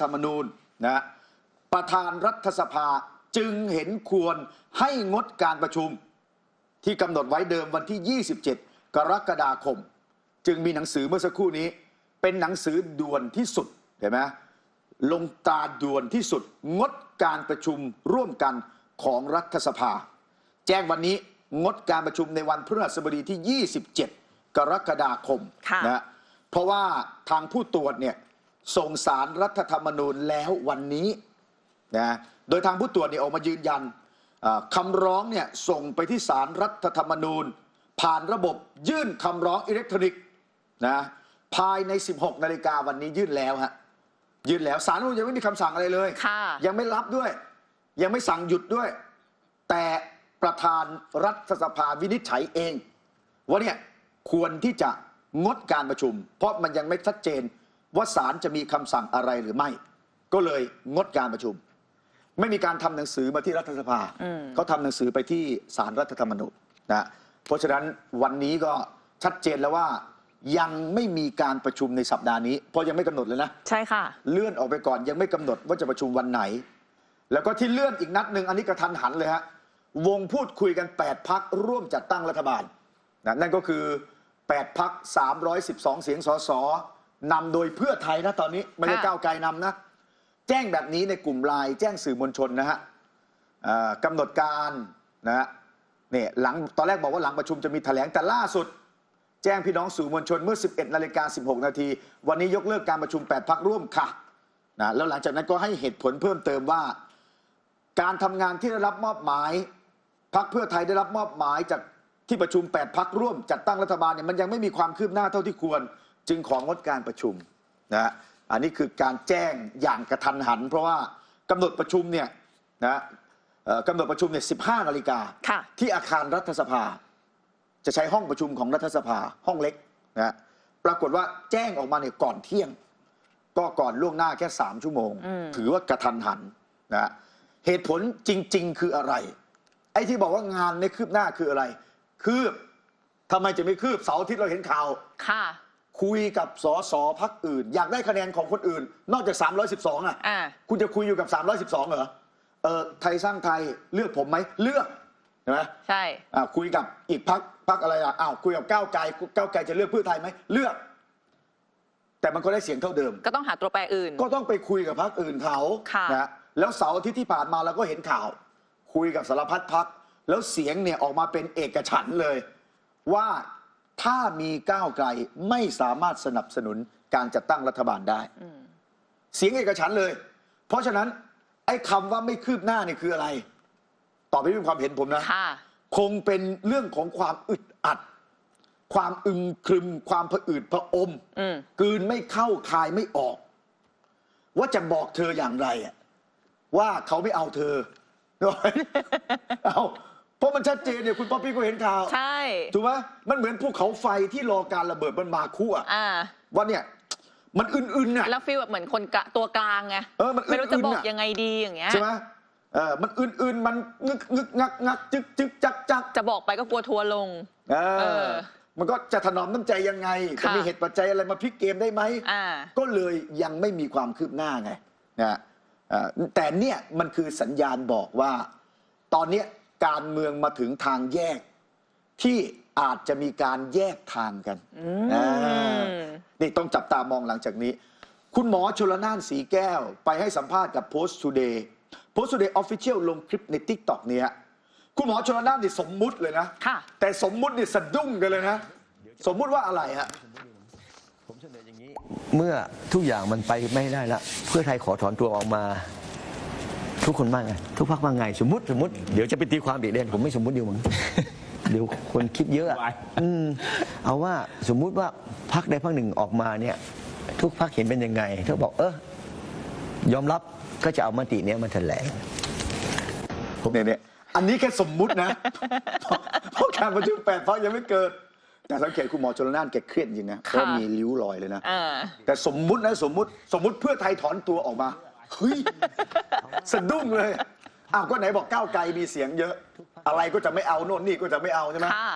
ธรรมนูญนะประธานรัฐสภาจึงเห็นควรให้งดการประชุม ที่กำหนดไว้เดิมวันที่ 27 กรกฎาคม จึงมีหนังสือเมื่อสักครู่นี้ เป็นหนังสือด่วนที่สุดเห็นไหมลงตราด่วนที่สุด งดการประชุมร่วมกันของรัฐสภา แจ้งวันนี้งดการประชุมในวันพฤหัสบดีที่ 27 กรกฎาคมค่ะนะเพราะว่าทางผู้ตรวจเนี่ย ส่งสารรัฐธรรมนูญแล้ววันนี้นะโดยทางผู้ตรวจเนี่ยออกมายืนยันเอ่อคำร้องเนี่ยส่งไปที่สารรัฐธรรมนูญ ผ่านระบบยื่นคำร้องอิเล็กทรอนิกส์นะภายใน 16 นาฬิกาวันนี้ยื่นแล้วฮะยื่นแล้วสารรัฐธรรมนูญยังไม่มีคำสั่งอะไรเลยค่ะยังไม่รับด้วย ยังไม่สั่งหยุดด้วย แต่ประธานรัฐสภาวินิจฉัยเอง ว่าเนี่ยควรที่จะงดการประชุม เพราะมันยังไม่ชัดเจน ว่าศาลจะมีคำสั่งอะไรหรือไม่ ก็เลยงดการประชุม ไม่มีการทำหนังสือมาที่รัฐสภาอืมเขาทำหนังสือไปที่ศาลรัฐธรรมนูญนะเพราะฉะนั้นวันนี้ก็ชัดเจนแล้วว่ายังไม่มีการประชุมในสัปดาห์นี้ เพราะยังไม่กำหนดเลยนะ ใช่ค่ะ เลื่อนออกไปก่อนยังไม่กำหนดว่าจะประชุมวันไหน แล้วก็ที่เลื่อนอีกนัดหนึ่งอันนี้กระทันหันเลยฮะวงพูดคุยกัน 8 พักร่วมจัดตั้งรัฐบาลนะนั่นก็คือ 8 พัก 312 เสียงสส นำโดยเพื่อไทยนะตอนนี้ไม่ได้ค่ก้าวไกลนำนะ แจ้งแบบนี้ในกลุ่มไลน์แจ้งสื่อมวลชนนะฮะกำหนดการนะฮะเนี่ยหลังตอนแรกบอกว่าหลังประชุมจะมีแถลงแต่ล่าสุด แจ้งพี่น้องสื่อมวลชนเมื่อ 11นาฬิกา16 นาที วันนี้ยกเลิกการประชุม 8 พักร่วมค่ะนะแล้วหลังจากนั้นก็ให้เหตุผลเพิ่มเติมว่า การทำงานที่ได้รับมอบหมายพักเพื่อไทยได้รับมอบหมายจากที่ประชุม 8 พักร่วม จัดตั้งรัฐบาลเนี่ยมันยังไม่มีความคืบหน้าเท่าที่ควร จึงของงดการประชุมนะอันนี้คือการแจ้งอย่างกระทันหัน เพราะว่ากำหนดประชุมเนี่ยนะเอ่อกำหนดประชุมเนี่ย15นาฬิกาค่ะที่อาคารรัฐสภา จะใช้ห้องประชุมของรัฐสภาห้องเล็กนะปรากฏว่าแจ้งออกมาเนี่ยก่อนเที่ยง ก็ก่อนล่วงหน้าแค่3ชั่วโมงอืมถือว่ากระทันหันนะเหตุผลจริง ๆ คืออะไร ไอ้ที่บอกว่างานไม่คืบหน้าคืออะไร คืบทำไมจะไม่คืบเสาร์อาทิตย์เราเห็นข่าวค่ะ คุยกับสสพักอื่น อยากได้คะแนนของคนอื่น นอกจาก 312 อะ อ่า คุณจะคุยอยู่กับ 312 เหรอเออไทยสร้างไทยเลือกผมไหมเลือกใช่ไหมใช่ อ่าคุยกับอีกพักพักอะไรอะอ้าวคุยกับก้าวไกลก้าวไกลจะเลือกเพื่อไทยไหมเลือก แต่มันก็ได้เสียงเท่าเดิม ก็ต้องหาตัวแปรอื่น ก็ต้องไปคุยกับพักอื่นเขาค่ะ นะแล้วเสาร์อาทิตย์ที่ผ่านมาเราก็เห็นข่าว คุยกับสารพัดพัก แล้วเสียงเนี่ยออกมาเป็นเอกฉันท์เลย ว่า ถ้ามีก้าวไกลไม่สามารถสนับสนุนการจัดตั้งรัฐบาลได้อืมเสียงเอกฉันท์เลย เพราะฉะนั้น ไอ้คำว่าไม่คืบหน้านี่คืออะไร ตอบไปด้วยความเห็นผมนะ ค่ะ คงเป็นเรื่องของความอึดอัด ความอึมครึม ความผะอืดผะอมอืม กลืนไม่เข้าคายไม่ออก ว่าจะบอกเธออย่างไรอะว่าเขาไม่เอาเธอ เอา เพราะมันชัดเจนเนี่ยคุณป๊อปปี้ก็เห็นข่าวใช่ ถูกไหมมันเหมือนภูเขาไฟที่รอการระเบิดมันมาคู่อะอ่า ว่าเนี่ย มันอื่นๆน่ะ แล้วฟีลแบบเหมือนคนกะตัวกลางไงเออมันไม่รู้จะอื่นๆบอกน่ะ ยังไงดีอย่างเงี้ย ใช่ไหมเออมันอื่นๆมันงึกงึกงักงักจึกจึกจักจักจะบอกไปก็กลัวทัวร์ลง เอเอออมันก็จะถนอมน้ำใจยังไงจะค่ะ มีเหตุปัจจัยอะไรมาพลิกเกมได้ไหม อ่า ก็เลยยังไม่มีความคืบหน้าไงนะเอ่อแต่เนี่ยมันคือสัญญาณบอกว่า ตอนเนี้ย การเมืองมาถึงทางแยก ที่อาจจะมีการแยกทางกันอืมอ่านี่ต้องจับตามองหลังจากนี้ คุณหมอชลนานสีแก้ว ไปให้สัมภาษณ์กับ Post Today Post Today Official ลงคลิปใน t ิ k t o k เนี่ยคุณหมอชลนานนี่สมมุติเลยนะค่ะแต่สมมุตินี่สะดุ้งกันเลยนะ สมมุติว่าอะไรฮะผมเสนออย่างนี้เมื่อทุกอย่างมันไปไม่ได้ละเพื่อไทยขอถอนตัวออกมา ทุกคนว่าไง ทุกพักว่าไง สมมติสมมติเดี๋ยวจะไปตีความอีกเด่นผมไม่สมมติเดียวมึงเดี๋ยวคนคิดเยอะอะอืมเอาว่าสมมุติว่าพักใดพักหนึ่งออกมาเนี่ย ทุกพักเห็นเป็นยังไงเขาบอกเออยอมรับก็จะเอามติเนี้ยมาแถลงเนี่ยเนี่ยอันนี้แค่สมมุตินะเพราะเพราะการประชุมแปดพักยังไม่เกิด แต่สังเกตคุณหมอชลนานแกเครียดจริงนะเพราะค่ะมีริ้วรอยเลยนะอ่าแต่สมมุตินะสมมุติสมมุติเพื่อไทยถอนตัวออกมา เฮ้ยสะดุ้งเลยอ้าวก็ไหนบอกก้าวไกลมีเสียงเยอะ อะไรก็จะไม่เอาโน่นนี่ก็จะไม่เอาใช่ไหมค่ะ